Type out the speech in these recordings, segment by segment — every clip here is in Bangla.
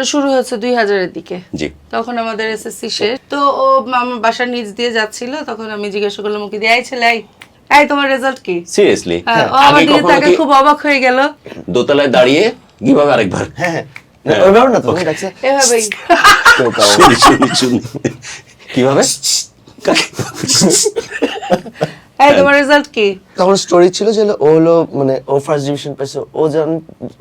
এটা শুরু হয়েছে দুই হাজারের দিকে। জি। তখন আমাদের এসএসসি শেষ। তো ও আমার বাসার নিচ দিয়ে যাচ্ছিল তখন আমি জিজ্ঞাসা করলাম ওকে দিয়ে এই ছেলে এই, তোমার রেজাল্ট কি? সিরিয়াসলি হ্যাঁ, ও আমার দিকে তাকে খুব অবাক হয়ে গেল। দোতলায় দাঁড়িয়ে কীভাবে আরেকবার? হ্যাঁ হ্যাঁ। না, ওইভাবে না তো এভাবেই। কীভাবে? এই তোমার রেজাল্ট কি? তখন স্টোরি ছিল যে ও হলো মানে ও ফার্স্ট ডিভিশন পেয়েছে ও জান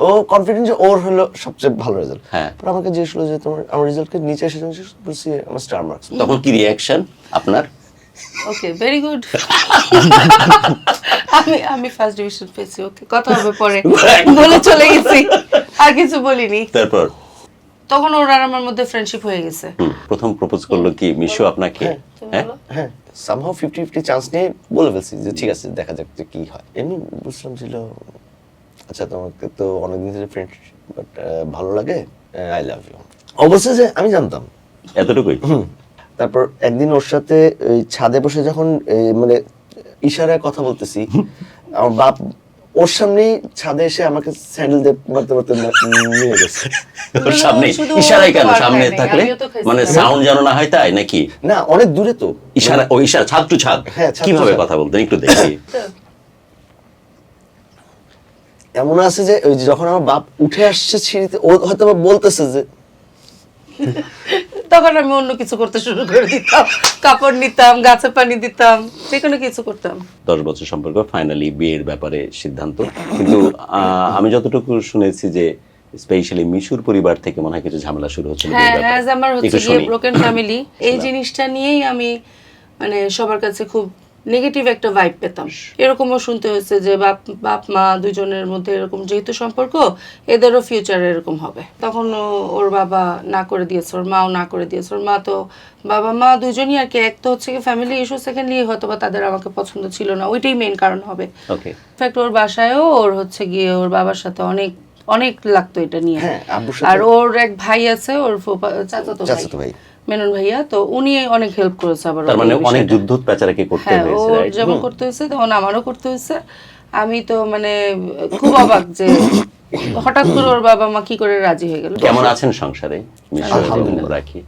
ও কনফিডেন্ট যে ওর হলো সবচেয়ে ভালো রেজাল্ট হ্যাঁ। পর আমাকে জিজ্ঞেস করল যে তোমার আমার রেজাল্টকে নিচে এসে জানছিস? বলছি আমার স্টার মার্কস তখন কি রিয়াকশন আপনার? ওকে ভেরি গুড আমি আমি ফার্স্ট ডিভিশন পেয়েছি ওকে কথা হবে পরে। বলে চলে গেছি আর কিছু বলিনি। তারপর? তখন ওর আর আমার মধ্যে ফ্রেন্ডশিপ হয়ে গেছে। প্রথম প্রপোজ করল কি মিশু আপনাকে? তুমি হ্যাঁ? হ্যাঁ। সামহাও ফিফটি ফিফটি চান্স নিয়ে বলে ফেলছি যে ঠিক আছে দেখা যাক যে কী হয়। এমনি বুঝলাম ছিল আচ্ছা তোমাকে তো অনেকদিন ধরে ফ্রেন্ড বাট ভালো লাগে আই লাভ ইউ অবশ্যই যে আমি জানতাম। এতটুকুই। তারপর একদিন ওর সাথে ওই ছাদে বসে যখন মানে ইশারায় কথা বলতেছি আমার বাপ ওর সামনেই ছাদে এসে আমাকে স্যান্ডেল দিয়ে মারতে মারতে নিয়ে গেছে। ওর সামনে কেন? সামনে থাকলে। মানে সাউন্ড যেন না হয় তাই নাকি? না অনেক দূরে তো। ইশারা ও ইশারা ছাদ টু ছাদ। হ্যাঁ, কীভাবে কথা বলতেন? একটু দেখি। এমন আছে যে ওই যখন আমার বাপ উঠে আসছে সিঁড়িতে ও হয়তো বা বলতেছে যে তখন আমি অন্য কিছু করতে শুরু করে দিতাম। কাপড় নিতাম গাছে পানি দিতাম যে কোনো কিছু করতাম। দশ বছর সম্পর্ক ফাইনালি বিয়ের ব্যাপারে সিদ্ধান্ত। কিন্তু আমি যতটুকু শুনেছি যে স্পেশালি মিশুর পরিবার থেকে মনে হয় কিছু ঝামেলা শুরু হচ্ছিল হ্যাঁ আমার হচ্ছে। ব্রোকেন ফ্যামিলি এই জিনিসটা নিয়েই আমি মানে সবার কাছে খুব নেগেটিভ একটা ভাইব পেতাম। এরকমও শুনতে হয়েছে যে বাপ বাপ মা দুজনের মধ্যে এরকম যেহেতু সম্পর্ক এদেরও ফিউচার এরকম হবে। তখন ওর বাবা না করে দিয়েছে ওর মাও না করে দিয়েছে ওর মা তো বাবা মা দুজনই আর কি এক তো হচ্ছে কি ফ্যামিলি ইস্যু সেকেন্ডলি হয়তো বা তাদের আমাকে পছন্দ ছিল না ওইটাই মেইন কারণ হবে। ইনফ্যাক্ট ওর বাসায়ও ওর হচ্ছে গিয়ে ওর বাবার সাথে অনেক অনেক লাগতো এটা নিয়ে। হ্যাঁ, আর ওর এক ভাই আছে ওর চাচাতো ভাই। মেনন ভাইয়া তো উনি অনেক হেল্প করেছে আবার তার মানে অনেক। যুদ্ধ পেচারাকে করতে হ্যাঁ হয়েছে right? যেমন করতে হয়েছে তেমন আমারও করতে হয়েছে। আমি তো মানে খুব অবাক যে হঠাৎ করে ওর বাবা মা কি করে রাজি হয়ে গেল। কেমন আছেন সংসারে? আলহামদুলিল্লাহ। রাখি।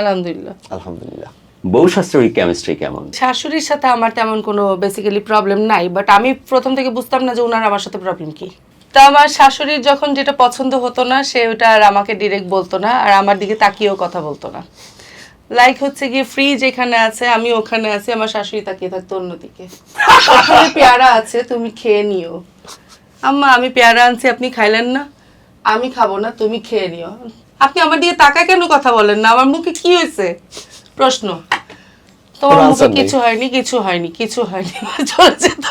আলহামদুলিল্লাহ। আলহামদুলিল্লাহ। বউ শাস্ত্রীর কেমিস্ট্রি কেমন? শাশুড়ির সাথে আমার তেমন কোনো বেসিক্যালি প্রবলেম নাই বাট আমি প্রথম থেকে বুঝতাম না যে ওনার আমার সাথে প্রবলেম কি। তা আমার শাশুড়ির যখন যেটা পছন্দ হতো না সে ওটা আর আমাকে ডিরেক্ট বলতো না আর আমার দিকে তাকিয়েও কথা বলতো না। লাইক হচ্ছে গিয়ে ফ্রিজ এখানে আছে আমি ওখানে আছি আমার শাশুড়ি তাকিয়ে থাকতো অন্যদিকে। ওখানে পেয়ারা আছে তুমি খেয়ে নিও। আম্মা আমি পেয়ারা আনছি আপনি খাইলেন না? আমি খাব না তুমি খেয়ে নিও। আপনি আমার দিকে তাকায় কেন কথা বলেন না? আমার মুখে কি হয়েছে? প্রশ্ন। তোমার মুখে কিছু হয়নি কিছু হয়নি কিছু হয়নি। চলে যেত।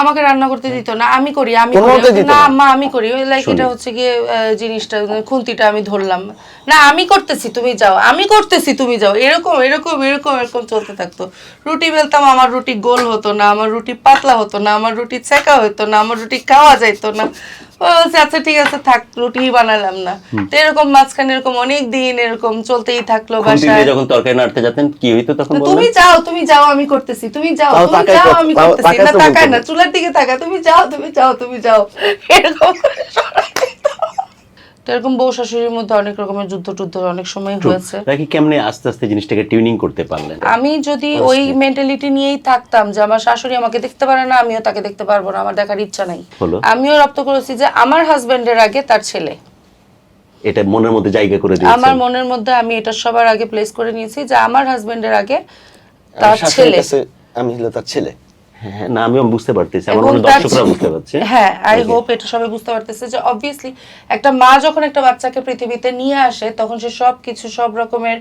আমাকে রান্না করতে দিত না আমি করি আমি না মা আমি করি। ওই লাইক এটা হচ্ছে গিয়ে জিনিসটা মানে খুন্তিটা আমি ধরলাম। না আমি করতেছি তুমি যাও। আমি করতেছি তুমি যাও। এরকম এরকম এরকম এরকম চলতে থাকতো। রুটি বেলতাম আমার রুটি গোল হতো না আমার রুটি পাতলা হতো না আমার রুটি ছেঁকা হতো না আমার রুটি খাওয়া যাইতো না। বলছে, আচ্ছা ঠিক আছে থাক রুটি বানালাম না। তো এরকম মাঝখানে এরকম অনেক দিন এরকম চলতেই থাকল বাসায়। যখন তরকারি নাড়তে যেতেন কি হইতো তখন তুমি যাও তুমি যাও আমি করতেছি তুমি যাও তুমি যাও আমি করতেছি। তাকায় না তাকায় না। চুলার দিকে তাকা তুমি যাও তুমি যাও তুমি যাও এরকম। তো এরকম বউ শাশুড়ির মধ্যে অনেক রকমের যুদ্ধ টুদ্ধ অনেক সময় হয়েছে। রাখি কেমনে আস্তে আস্তে জিনিসটাকে টিউনিং করতে পারলেন? আমি যদি ওই মেন্টালিটি নিয়েই থাকতাম যে আমার শাশুড়ি আমাকে দেখতে পারে না আমিও তাকে দেখতে পারব না আমার দেখার ইচ্ছা নাই? আমিও রপ্ত করেছি যে আমার হাজবেন্ডের আগে তার ছেলে। এটা মনের মধ্যে জায়গা করে দিয়েছেন। আমার মনের মধ্যে আমি এটা সবার আগে প্লেস করে নিয়েছি যে আমার হাজবেন্ডের আগে তার ছেলে। আমি হলো তার ছেলে। হ্যাঁ না আমিও বুঝতে পারতেছি আমার মনে দর্শকরা বুঝতে পারছে। হ্যাঁ আই হোপ এটা সবাই বুঝতে পারতেছে যে অবভিয়াসলি একটা মা যখন একটা বাচ্চাকে পৃথিবীতে নিয়ে আসে তখন সে সব কিছু সব রকমের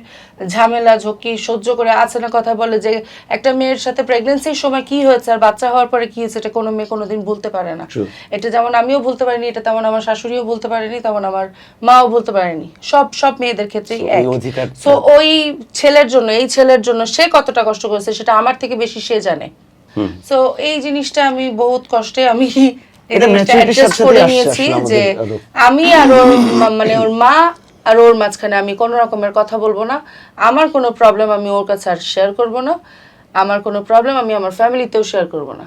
ঝামেলা ঝক্কি সহ্য করে আছে না কথা বলে যে একটা মেয়ের সাথে প্রেগনেন্সির সময় কি হয়েছে আর বাচ্চা হওয়ার পরে কি হয়েছে এটা কোনো মেয়ে কোনোদিন ভুলতে পারে না। এটা যেমন আমিও ভুলতে পারিনি এটা তেমন আমার শাশুড়িও বলতে পারেনি তেমন আমার মাও বলতে পারেনি। সব সব মেয়েদের ক্ষেত্রেই এক সো ওই ছেলের জন্য এই ছেলের জন্য সে কতটা কষ্ট করেছে সেটা আমার থেকে বেশি সে জানে। সো এই জিনিসটা আমি বহুত কষ্টে আমি করে নিয়েছি যে। আমি আর ওর মানে ওর মা আর ওর মাঝখানে আমি কোনো রকমের কথা বলব না। আমার কোনো প্রবলেম আমি ওর কাছে আর শেয়ার করব না। আমার কোনো প্রবলেম আমি আমার ফ্যামিলিতেও শেয়ার করব না।